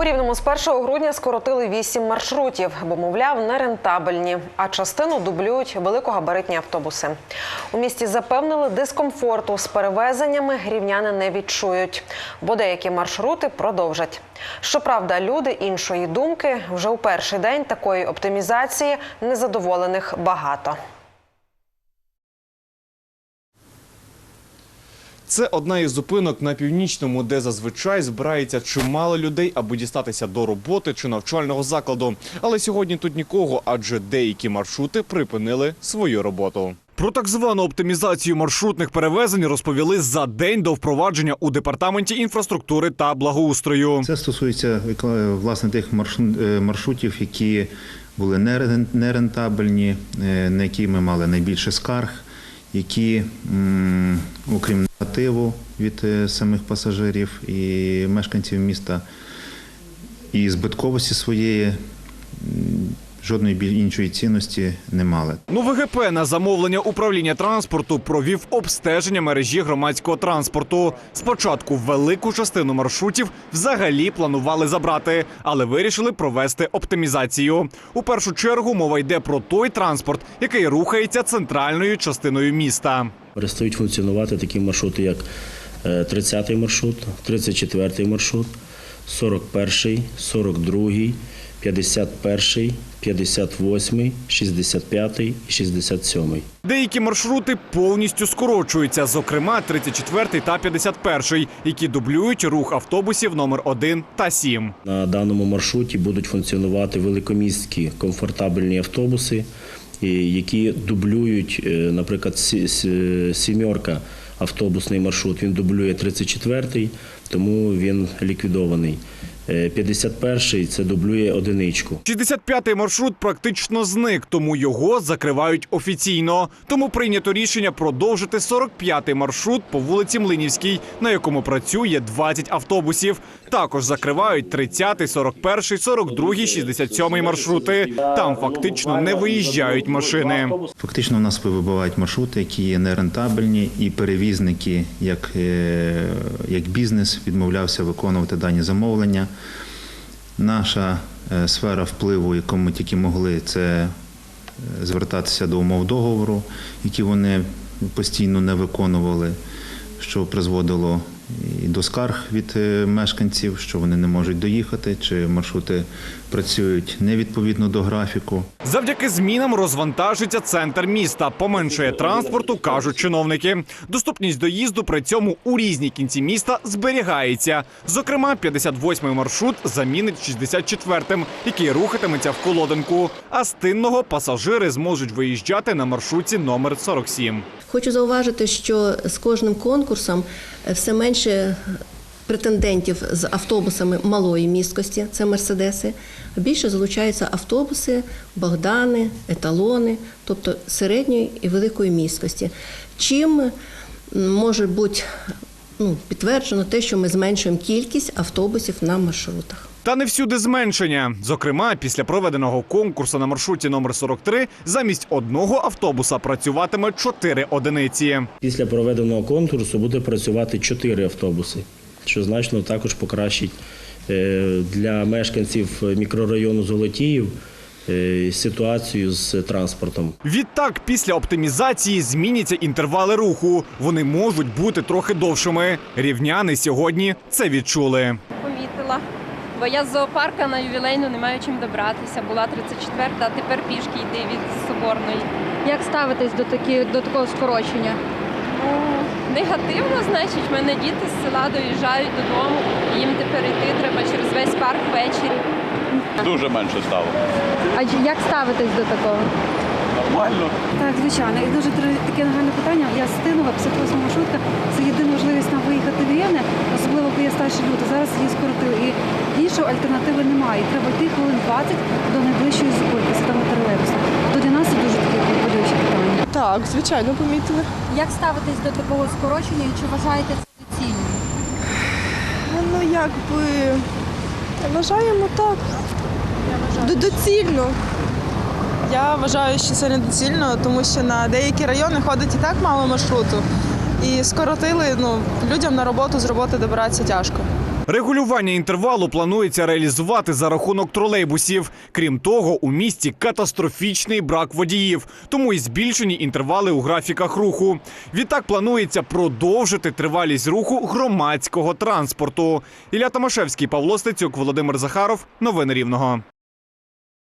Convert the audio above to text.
У Рівному з 1 грудня скоротили 8 маршрутів, бо, мовляв, нерентабельні, а частину дублюють великогабаритні автобуси. У місті запевнили, дискомфорту з перевезеннями рівняни не відчують, бо деякі маршрути продовжать. Щоправда, люди іншої думки вже у перший день такої оптимізації незадоволених багато. Це одна із зупинок на північному, де зазвичай збирається чимало людей, аби дістатися до роботи чи навчального закладу. Але сьогодні тут нікого, адже деякі маршрути припинили свою роботу. Про так звану оптимізацію маршрутних перевезень розповіли за день до впровадження у департаменті інфраструктури та благоустрою. Це стосується е, власне тих е, маршрутів, які були нерен- нерентабельні, е, на які ми мали найбільше скарг, які, окрім негативу від е, самих пасажирів і мешканців міста, і збитковості своєї, жодної іншої цінності не мали. Ну, ВГП на замовлення управління транспорту провів обстеження мережі громадського транспорту. Спочатку велику частину маршрутів взагалі планували забрати, але вирішили провести оптимізацію. У першу чергу мова йде про той транспорт, який рухається центральною частиною міста. Перестають функціонувати такі маршрути, як е, 30-й маршрут, 34-й маршрут, 41-й, 42-й, 51-й, 58-й, 65-й і 67-й. Деякі маршрути повністю скорочуються, зокрема 34 та 51, які дублюють рух автобусів номер 1 та 7. На даному маршруті будуть функціонувати великомістські комфортабельні автобуси, які дублюють, е, наприклад, сі- сі- сімерка автобусний маршрут. Він дублює 34-й, тому він ліквідований. Е, 51-й це дублює одиничку. 65-й маршрут практично зник, тому його закривають офіційно. Тому прийнято рішення продовжити 45-й маршрут по вулиці Млинівській, на якому працює 20 автобусів. Також закривають 30-й, 41-й, 42-й, 67-й маршрути. Там фактично не виїжджають машини. Фактично, у нас вибувають маршрути, які є нерентабельні, і перевізники, як, е, як бізнес, відмовлявся виконувати дані замовлення. Наша е, сфера впливу, яку ми тільки могли, це е, звертатися до умов договору, які вони постійно не виконували, що призводило і до скарг від е, мешканців, що вони не можуть доїхати, чи маршрути працюють невідповідно до графіку. Завдяки змінам розвантажиться центр міста. Поменшує транспорту, кажуть чиновники. Доступність доїзду при цьому у різні кінці міста зберігається. Зокрема, 58-й маршрут замінить 64-м, який рухатиметься в колодинку. А з тинного пасажири зможуть виїжджати на маршруті номер 47. Хочу зауважити, що з кожним конкурсом е, все менше претендентів з автобусами малої місткості, це мерседеси. а Більше залучаються автобуси, Богдани, еталони, тобто середньої і великої місткості. Чим може бути ну, підтверджено те, що ми зменшуємо кількість автобусів на маршрутах. Та не всюди зменшення. Зокрема, після проведеного конкурсу на маршруті номер 43 замість одного автобуса працюватиме чотири одиниці. Після проведеного конкурсу буде працювати 4 автобуси, що значно також покращить е, для мешканців мікрорайону Золотіїв е, ситуацію з транспортом. Відтак, після оптимізації зміняться інтервали руху. Вони можуть бути трохи довшими. Рівняни сьогодні це відчули. помітила. Бо я з зоопарка на ювілейну не маю чим добратися. Була 34-та, а тепер пішки йди від Соборної. Як ставитесь до такі, до такого скорочення? Ну, негативно, значить, в мене діти з села доїжджають додому, і їм тепер йти треба через весь парк ввечері. Дуже менше стало. А як ставитесь до такого? Нормально. Так, звичайно. І дуже таке нагальне питання. Я з Тинова, 58 маршрутка. Це єдина можливість нам виїхати в Рівне, особливо коли є старші люди. Зараз її скоротили. І іншої альтернативи немає. Треба йти хвилин 20 до найближчої зупинки, це там тролейбуса. То для нас це дуже таке болюче питання. Так, звичайно, помітили. Як ставитесь до такого скорочення і чи вважаєте це доцільним? Ну, якби вважаємо так. Доцільно. Я вважаю, що це недоцільно, тому що на деякі райони ходить і так мало маршруту. І скоротили, ну, людям на роботу з роботи добиратися тяжко. Регулювання інтервалу планується реалізувати за рахунок тролейбусів. Крім того, у місті катастрофічний брак водіїв, тому і збільшені інтервали у графіках руху. Відтак планується продовжити тривалість руху громадського транспорту. Ілля Томашевський, Павло Стецюк, Володимир Захаров. Новини Рівного.